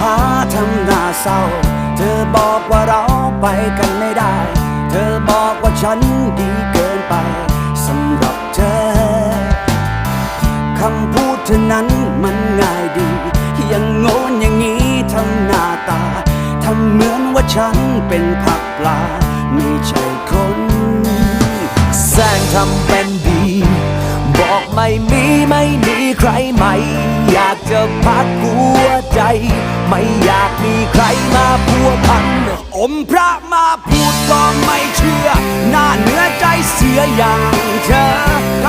หาทำหน้าเศร้า เธอบอกว่าเราไปกันไม่ได้ เธอบอกว่าฉันดีเกินไปสำหรับเธอคำพูดเธอนั้นมันง่ายดี ยังโง่นอย่างนี้ทำหน้าตาทำเหมือนว่าฉันเป็นผักปลา ไม่ใช่คนแสงทำเป็นดี บอกไม่มีไม่มีใครใหม่ อยากจะพักหัว ใจ ไม่อยากมีใครมาพัวพัน อมพระมาพูดก็ไม่เชื่อ หน้าเนื้อใจเสียอย่างเธอใคร